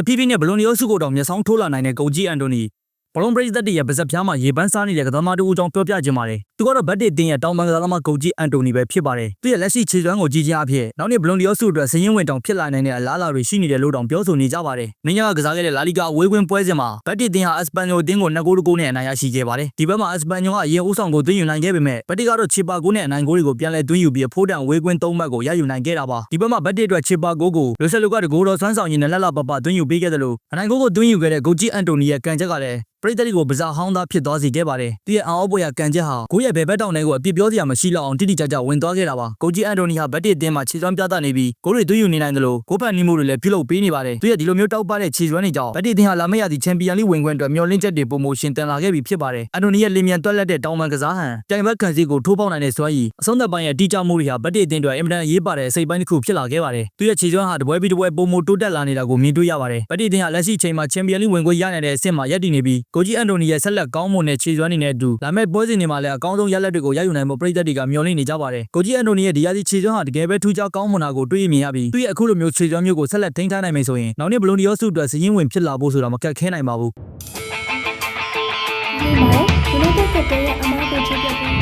တဖြည်းဖြည်းနဲ့ဘလွန်နီယိုစုကိုတောင်မျက်စောင်းထိုးလာနိုင်တဲ့ကိုကြီးအန်တိုနီဘလုံးပရိသတ်တွေရဲ့ပါဇက်ပြားမှာရေပန်းစားနေတဲ့ကစားသမားတူအကြောင်းပြောပြခြင်းပါတယ် သူကတော့ဘတ်တစ်တင်ရဲ့တောင်ပန်ကစားသမားကိုကြီးအန်တိုနီပဲဖြစ်ပါတယ်သူရဲ့လက်ရှိခြေစွမ်းကိုကြည့်ခြင်းအဖြစ်နောက်နေ့ဘလွန်နီယိုစုအတွက်စည်ရင်းဝင်တောင်ဖြစ်လာနိုင်တဲ့အလားအလာတွေရှိနေတယ်လို့တောင်ပြောဆိုနေကြပါတယ်နင်းရကကစားခဲ့တဲ့လာလီဂါအဝေးကွင်းပွဲစဉ်မှာဘတ်တစ်တင်ဟာအက်စပန်ညိုတင်းကို2ဂိုးတကိုးနဲ့အနိုင်ရရှိခဲ့ပါတယ်ဒီဘက်မှာအက်စပန်ညိုကအရင်ဦးဆောင်ကိုသွင်းယူနိုင်ခဲ့ပေမဲ့ဘတ်တစ်ကတော့ချီပါကိုနဲ့အနိုင်ဂိုးတွေကိုပြန်လည်သွင်းယူပြီးဖိုးတန်ဝေးကွင်း3မှတ်ကိုရယူနိုင်ခဲ့တာပါဒီဘက်မှာဘတ်တစ်အတွက်ချီပါကိုကိုလိုဆယ်လိုကတကိုးတော်ဆွမ်းဆောင်ရင်းနဲ့လက်လပပသွင်းယူပေးခဲ့တယ်လို့အနိုင်ဂိုးကိုသွင်းယူခဲ့တဲ့ဂိုဂျီအန်တိုနီရဲ့ကံချက်ကလည်းပရိသတ်တွေကိုပစားဟောင်းသားဖြစ်သွားစေခဲ့ပါတယ်။သူရဲ့အောက်ပွဲရကန်ချက်ဟာကိုယ့်ရဲ့ဘယ်ဘက်တောင်တွေကိုအပြစ်ပြောစရာမရှိတော့အောင်တိတိကျကျဝင်သွားခဲ့တာပါ။ကိုကြီးအန်တိုနီဟာဘက်တစ်အတင်းမှာခြေစွမ်းပြသနေပြီးကိုယ်တွေသွေးယူနေနိုင်တယ်လို့ကိုဖန်နီမှုတွေလည်းပြုလုပ်ပေးနေပါတယ်။သူရဲ့ဒီလိုမျိုးတောက်ပတဲ့ခြေစွမ်းတွေကြောင့်ဘက်တစ်အတင်းဟာလာမယ့်ရာသီချန်ပီယံလိဝင်ခွင့်အတွက်မျှော်လင့်ချက်တွေပုံမိုရှင်တန်လာခဲ့ပြီဖြစ်ပါတယ်။အန်တိုနီရဲ့လင်မြန်တွက်လက်တဲ့တောင်ပန်ကစားဟန်တိုင်ဘက်ခံစီကိုထိုးပေါက်နိုင်တဲ့စွမ်းရည်အဆုံးသက်ပိုင်းရဲ့တိကျမှုတွေဟာဘက်တစ်အတင်းတွေအင်မတန်အရေးပါတဲ့အစိပ်ပိုင်းတစ်ခုဖြစ်လာခဲ့ပါတယ်။သူရဲ့ခြေစွမ်းဟာတပွဲပြီးတပွဲပုံမိုတိုးတက်လာနေတာကိုမြင်တွေ့ရပါတယ်။ဘက်တစ်အတင်းဟာလက်ရှိချိန်မှာချန်ပီယံလိဝင်ခွင့်ရနိုင်တဲ့အဆင့်မှာရပ်တည်နေပြီးကိုကြီးအန်တိုနီရဲ့ဆက်လက်ကောင်းမွန်တဲ့ခြေစွမ်းတွေနဲ့အတူလာမယ့်ပွဲစဉ်တွေမှာလည်းအကောင်းဆုံးရလဒ်တွေကိုရယူနိုင်ဖို့ပြည်သက်တွေကမျှော်လင့်နေကြပါတယ်။ကိုကြီးအန်တိုနီရဲ့ဒီယာစီခြေစွမ်းဟာတကယ်ပဲထူးခြားကောင်းမွန်တာကိုတွေ့ရမြင်ရပြီးသူ့ရဲ့အခုလိုမျိုးခြေစွမ်းမျိုးကိုဆက်လက်ထိန်းထားနိုင်မယ်ဆိုရင်နောက်နေ့ဘလိုနီယောစုအတွက်စည်ရင်းဝင်ဖြစ်လာဖို့ဆိုတာမကတ်ခဲနိုင်ပါဘူး။ဒီမှာဒီလိုတက်တဲ့ရဲ့အမားကိုချက်ပြပေး